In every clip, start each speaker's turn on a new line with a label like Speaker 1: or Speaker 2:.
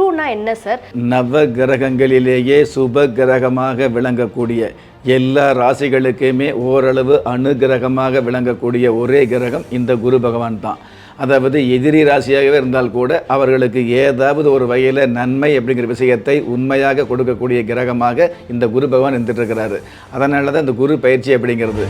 Speaker 1: குருனா என்ன சார்
Speaker 2: நவ கிரகங்களிலேயே சுப கிரகமாக விளங்கக்கூடிய எல்லா ராசிகளுக்குமே ஓரளவு அனுகிரகமாக விளங்கக்கூடிய ஒரே கிரகம் இந்த குரு பகவான் தான். அதாவது எதிரி ராசியாகவே இருந்தால் கூட அவர்களுக்கு ஏதாவது ஒரு வகையில் நன்மை அப்படிங்கிற விஷயத்தை உண்மையாக கொடுக்கக்கூடிய கிரகமாக இந்த குரு பகவான் இருந்துட்டு இருக்கிறாரு. அதனால தான் இந்த குரு பயிற்சி அப்படிங்கிறது.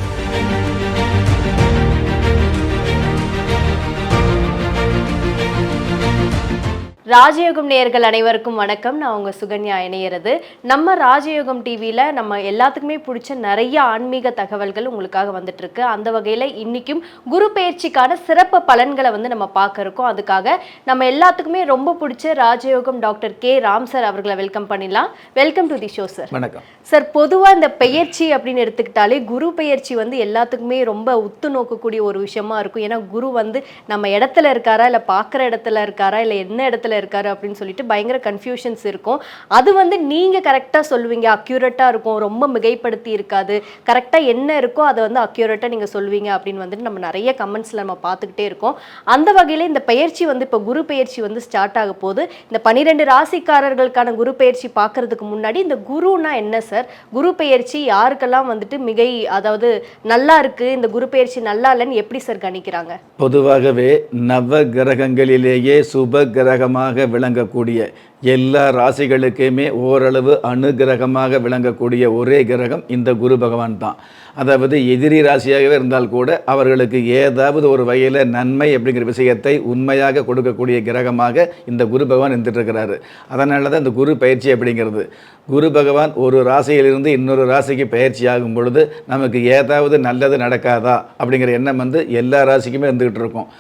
Speaker 1: ராஜயோகம் நேயர்கள் அனைவருக்கும் வணக்கம். நான் உங்க சுகன்யா இணையிறது. நம்ம ராஜயோகம் டிவியில நம்ம எல்லாத்துக்குமே பிடிச்ச நிறைய ஆன்மீக தகவல்கள் உங்களுக்காக வந்துட்டு இருக்கு அந்த வகையில இன்னைக்கும் குரு பயிற்சிக்கான சிறப்பு பலன்களை வந்து நம்ம பார்க்க இருக்கோம். அதுக்காக நம்ம எல்லாத்துக்குமே ரொம்ப பிடிச்ச ராஜயோகம் டாக்டர் கே. ராம் சார் அவர்களை வெல்கம் பண்ணிடலாம். Welcome to the show sir.
Speaker 2: வணக்கம்.
Speaker 1: சார் பொதுவாக இந்த பெயர்ச்சி அப்படின்னு எடுத்துக்கிட்டாலே குரு பெயர்ச்சி வந்து எல்லாத்துக்குமே ரொம்ப உத்து நோக்கக்கூடிய ஒரு விஷயமா இருக்கும். ஏன்னா குரு வந்து நம்ம இடத்துல இருக்காரா? இல்லை பார்க்குற இடத்துல இருக்காரா? இல்லை என்ன இடத்துல இருக்காரு அப்படின்னு சொல்லிட்டு பயங்கர கன்ஃபியூஷன்ஸ் இருக்கும். அது வந்து நீங்கள் கரெக்டாக சொல்லுவீங்க. அக்யூரேட்டாக இருக்கும். ரொம்ப மிகைப்படுத்தி இருக்காது. கரெக்டாக என்ன இருக்கோ அதை வந்து அக்யூரேட்டாக நீங்கள் சொல்லுவீங்க அப்படின்னு வந்துட்டு நம்ம நிறைய கமெண்ட்ஸில் நம்ம பார்த்துக்கிட்டே இருக்கோம். அந்த வகையில் இந்த பயிற்சி வந்து இப்போ குரு பயிற்சி வந்து ஸ்டார்ட் ஆக போது இந்த பன்னிரெண்டு ராசிக்காரர்களுக்கான குரு பயிற்சி பார்க்கறதுக்கு முன்னாடி இந்த குருனா என்ன சார் குரு பெயர்ச்சி யாருக்கெல்லாம் வந்துட்டு மிகை அதாவது நல்லா இருக்கு? இந்த குரு பெயர்ச்சி நல்லா இல்லைன்னு எப்படி சார் கணிக்கிறாங்க?
Speaker 2: பொதுவாகவே நவ கிரகங்களிலேயே சுப கிரகமாக விளங்கக்கூடிய எல்லா ராசிகளுக்குமே ஓரளவு அனுகிரகமாக விளங்கக்கூடிய ஒரே கிரகம் இந்த குரு பகவான் தான். அதாவது எதிரி ராசியாகவே இருந்தால் கூட அவர்களுக்கு ஏதாவது ஒரு வகையில் நன்மை அப்படிங்கிற விஷயத்தை உண்மையாக கொடுக்கக்கூடிய கிரகமாக இந்த குரு பகவான் இருந்துட்டுருக்கிறாரு. அதனால தான் இந்த குரு பயிற்சி அப்படிங்கிறது. குரு பகவான் ஒரு ராசியிலிருந்து இன்னொரு ராசிக்கு பயிற்சி ஆகும் பொழுது நமக்கு ஏதாவது நல்லது நடக்காதா அப்படிங்கிற எண்ணம் வந்து எல்லா ராசிக்குமே இருந்துக்கிட்டு இருக்கும்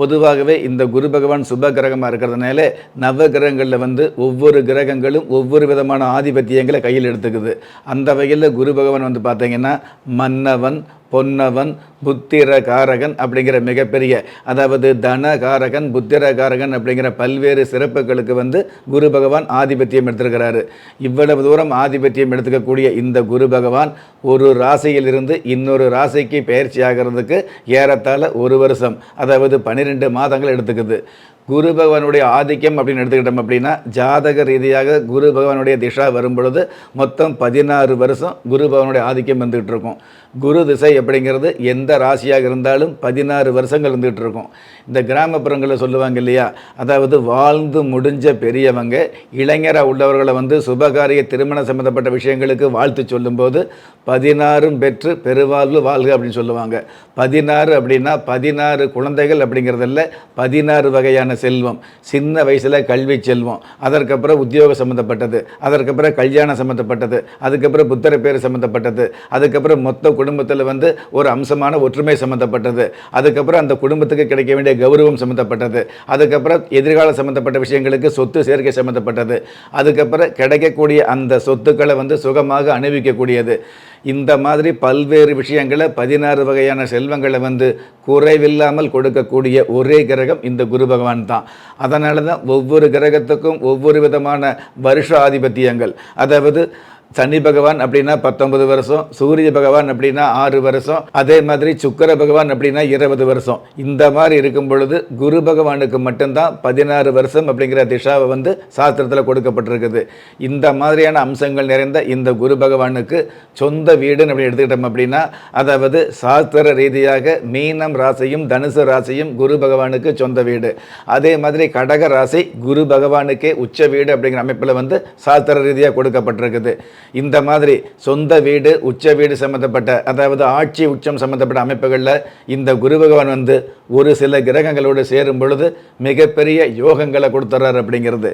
Speaker 2: பொதுவாகவே இந்த குரு பகவான் சுப கிரகமாக இருக்கிறதுனால நவ கிரகங்களில் வந்து ஒவ்வொரு கிரகங்களும் ஒவ்வொரு விதமான ஆதிபத்தியங்களை கையில் எடுத்துக்குது. அந்த வகையில் குரு பகவான் வந்து பார்த்தீங்கன்னா மன்னவன் பொன்னவன் புத்திர காரகன் அப்படிங்கிற மிகப்பெரிய அதாவது தன காரகன் புத்திர காரகன் அப்படிங்கிற பல்வேறு சிறப்புகளுக்கு வந்து குரு பகவான் ஆதிபத்தியம் எடுத்திருக்கிறாரு. இவ்வளவு தூரம் ஆதிபத்தியம் எடுத்துக்கக்கூடிய இந்த குரு பகவான் ஒரு ராசியிலிருந்து இன்னொரு ராசிக்கு பயிற்சி ஆகிறதுக்கு ஏறத்தாழ ஒரு வருஷம் அதாவது பன்னிரெண்டு மாதங்கள் எடுத்துக்குது. குரு பகவானுடைய ஆதிக்கம் அப்படின்னு எடுத்துக்கிட்டோம் அப்படின்னா ஜாதக ரீதியாக குரு பகவானுடைய திசா வரும் பொழுது மொத்தம் பதினாறு வருஷம் குரு பகவானுடைய ஆதிக்கம் வந்துகிட்டு இருக்கும். குரு திசை அப்படிங்கிறது எந்த ராசியாக இருந்தாலும் பதினாறு வருஷங்கள் இருந்துகிட்டு இருக்கும். இந்த கிராமப்புறங்களில் சொல்லுவாங்க இல்லையா? அதாவது வாழ்ந்து முடிஞ்ச பெரியவங்க இளைஞராக உள்ளவர்களை வந்து சுபகாரிய திருமணம் சம்மந்தப்பட்ட விஷயங்களுக்கு வாழ்த்து சொல்லும்போது பதினாறும் பெற்று பெருவாழ்வு வாழ்க அப்படின்னு சொல்லுவாங்க. பதினாறு அப்படின்னா பதினாறு குழந்தைகள் அப்படிங்கிறதில்ல பதினாறு வகையான செல்வம். சின்ன வயசில் கல்வி செல்வம். அதற்கப்புறம் உத்தியோக சம்மந்தப்பட்டது அதற்கப்புறம் கல்யாணம் சம்மந்தப்பட்டது அதுக்கப்புறம் புத்தர பேர் சம்மந்தப்பட்டது அதுக்கப்புறம் மொத்த குடும்பத்தில் வந்து ஒரு அம்சமான ஒற்றுமை சம்மந்தப்பட்டது அதுக்கப்புறம் அந்த குடும்பத்துக்கு கிடைக்க வேண்டிய கௌரவம் சம்மந்தப்பட்டது அதுக்கப்புறம் எதிர்காலம் சம்மந்தப்பட்ட விஷயங்களுக்கு சொத்து சேர்க்கை சம்மந்தப்பட்டது அதுக்கப்புறம் கிடைக்கக்கூடிய அந்த சொத்துக்களை வந்து சுகமாக அணிவிக்கக்கூடியது. இந்த மாதிரி பல்வேறு விஷயங்களை பதினாறு வகையான செல்வங்களை வந்து குறைவில்லாமல் கொடுக்கக்கூடிய ஒரே கிரகம் இந்த குரு பகவான் தான். அதனால தான் ஒவ்வொரு கிரகத்துக்கும் ஒவ்வொரு விதமான வருஷ ஆதிபத்தியங்கள் அதாவது சனி பகவான் அப்படின்னா பத்தொன்பது வருஷம் சூரிய பகவான் அப்படின்னா ஆறு வருஷம் அதே மாதிரி சுக்கர பகவான் அப்படின்னா இருபது வருஷம். இந்த மாதிரி இருக்கும் பொழுது குரு பகவானுக்கு மட்டும்தான் பதினாறு வருஷம் அப்படிங்கிற திஷாவை வந்து சாஸ்திரத்தில் கொடுக்கப்பட்டிருக்குது. இந்த மாதிரியான அம்சங்கள் நிறைந்த இந்த குரு பகவானுக்கு சொந்த வீடுன்னு அப்படி எடுத்துக்கிட்டோம் அப்படின்னா அதாவது சாஸ்திர ரீதியாக மீனம் ராசியும் தனுசு ராசியும் குரு பகவானுக்கு சொந்த வீடு. அதே மாதிரி கடக ராசி குரு பகவானுக்கே உச்ச வீடு அப்படிங்கிற அமைப்பில் வந்து சாஸ்திர ரீதியாக கொடுக்கப்பட்டிருக்குது. இந்த மாதிரி சொந்த வீடு உச்ச வீடு சம்மந்தப்பட்ட அதாவது ஆட்சி உச்சம் சம்மந்தப்பட்ட அமைப்புகளில் இந்த குரு பகவான் வந்து ஒரு சில கிரகங்களோடு சேரும் பொழுது மிகப்பெரிய யோகங்களை கொடுத்துட்றாரு அப்படிங்கிறது.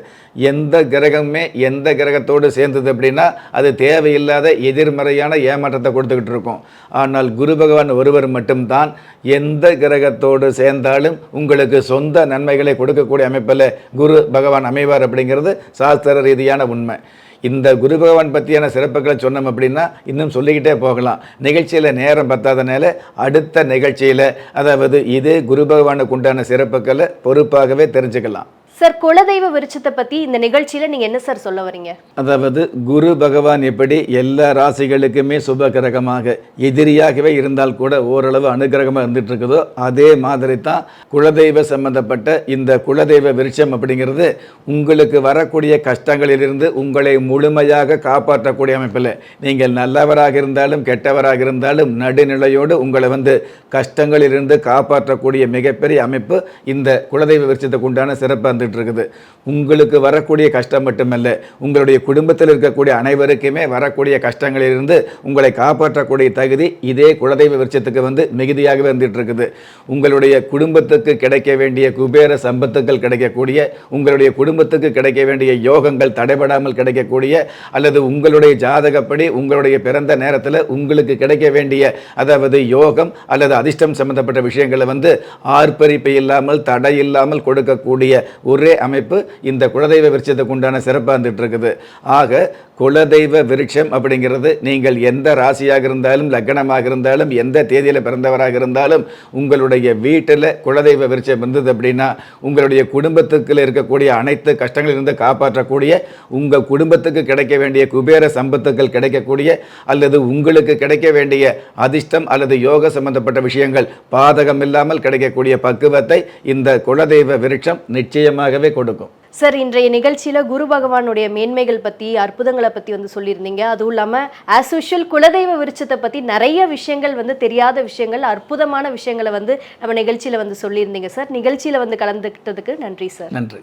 Speaker 2: எந்த கிரகமே எந்த கிரகத்தோடு சேர்ந்தது அப்படின்னா அது தேவையில்லாத எதிர்மறையான ஏமாற்றத்தை கொடுத்துக்கிட்டு இருக்கும். ஆனால் குரு பகவான் ஒருவர் மட்டும்தான் எந்த கிரகத்தோடு சேர்ந்தாலும் உங்களுக்கு சொந்த நன்மைகளை கொடுக்கக்கூடிய அமைப்பில் குரு பகவான் அமைவார் அப்படிங்கிறது சாஸ்திர ரீதியான உண்மை. இந்த குரு பகவான் பற்றியான சிறப்புகளை சொன்னோம் அப்படின்னா இன்னும் சொல்லிக்கிட்டே போகலாம். நிகழ்ச்சியில் நேரம் பத்தாதனால அடுத்த நிகழ்ச்சியில் அதாவது இதே குரு பகவானுக்கு உண்டான சிறப்புகளை பொறுப்பாகவே தெரிஞ்சுக்கலாம்.
Speaker 1: சார் குலதெய்வ விருட்சத்தை பத்தி இந்த நிகழ்ச்சியில நீங்க என்ன சார் சொல்ல வரீங்க?
Speaker 2: அதாவது குரு பகவான் எப்படி எல்லா ராசிகளுக்குமே சுப கிரகமாக எதிரியாகவே இருந்தால் கூட ஓரளவு அனுகிரகமாக இருந்துட்டு இருக்குதோ அதே மாதிரி தான் குலதெய்வ சம்பந்தப்பட்ட இந்த குலதெய்வ விருட்சம் அப்படிங்கிறது உங்களுக்கு வரக்கூடிய கஷ்டங்களிலிருந்து உங்களை முழுமையாக காப்பாற்றக்கூடிய அமைப்பில். நீங்கள் நல்லவராக இருந்தாலும் கெட்டவராக இருந்தாலும் நடுநிலையோடு உங்களை வந்து கஷ்டங்களிலிருந்து காப்பாற்றக்கூடிய மிகப்பெரிய அமைப்பு இந்த குலதெய்வ விருட்சத்துக்கு உண்டான சிறப்பு வந்துட்டு இருக்குது உங்களுக்கு வரக்கூடிய கஷ்டம் மட்டுமல்ல உங்களுடைய குடும்பத்தில் இருக்கக்கூடிய அனைவருக்குமே வரக்கூடிய கஷ்டங்களிலிருந்து உங்களை காப்பாற்றக்கூடிய தகுதி இதே குலதெய்வ விருட்சத்துக்கு வந்து மிகுதியாகவே வந்துட்டு இருக்குது உங்களுடைய குடும்பத்துக்கு கிடைக்க வேண்டிய குபேர சம்பத்துக்கள் கிடைக்கக்கூடிய உங்களுடைய குடும்பத்துக்கு கிடைக்க வேண்டிய யோகங்கள் தடைபடாமல் கிடைக்கக்கூடிய அல்லது உங்களுடைய ஜாதகப்படி உங்களுடைய பிறந்த நேரத்தில் உங்களுக்கு கிடைக்க வேண்டிய அதாவது யோகம் அல்லது அதிர்ஷ்டம் சம்பந்தப்பட்ட விஷயங்களை வந்து ஆர்ப்பரிப்பு இல்லாமல் தடை இல்லாமல் கொடுக்கக்கூடிய ஒரு ஒரே அமைப்பு இந்த குலதெய்வ விருட்சத்துக்கு உண்டான சிறப்பாக வந்துட்டு இருக்குது ஆக குலதெய்வ விருட்சம் அப்படிங்கிறது நீங்கள் எந்த ராசியாக இருந்தாலும் லக்னமாக இருந்தாலும் எந்த தேதியில் பிறந்தவராக இருந்தாலும் உங்களுடைய வீட்டில் குலதெய்வ விருட்சம் இருந்தது அப்படின்னா உங்களுடைய குடும்பத்துக்குள்ள இருக்கக்கூடிய அனைத்து கஷ்டங்களிலிருந்து காப்பாற்றக்கூடிய உங்கள் குடும்பத்துக்கு கிடைக்க வேண்டிய குபேர சம்பத்துக்கள் கிடைக்கக்கூடிய அல்லது உங்களுக்கு கிடைக்க வேண்டிய அதிர்ஷ்டம் அல்லது யோக சம்பந்தப்பட்ட விஷயங்கள் பாதகம் இல்லாமல் கிடைக்கக்கூடிய பக்குவத்தை இந்த குலதெய்வ விருட்சம் நிச்சயமாகவே கொடுக்கும்.
Speaker 1: சார் இன்றைய நிகழ்ச்சியில குரு பகவானுடைய மேன்மைகள் பத்தி அற்புதங்களை பத்தி வந்து சொல்லியிருந்தீங்க. அதுவும் இல்லாம ஆஸ் யூஷுவல் குலதெய்வ விருட்சத்தை பத்தி நிறைய விஷயங்கள் வந்து தெரியாத விஷயங்கள் அற்புதமான விஷயங்களை வந்து நம்ம நிகழ்ச்சியில வந்து சொல்லியிருந்தீங்க சார் நிகழ்ச்சியில வந்து கலந்துக்கிட்டதுக்கு நன்றி சார்
Speaker 2: நன்றி.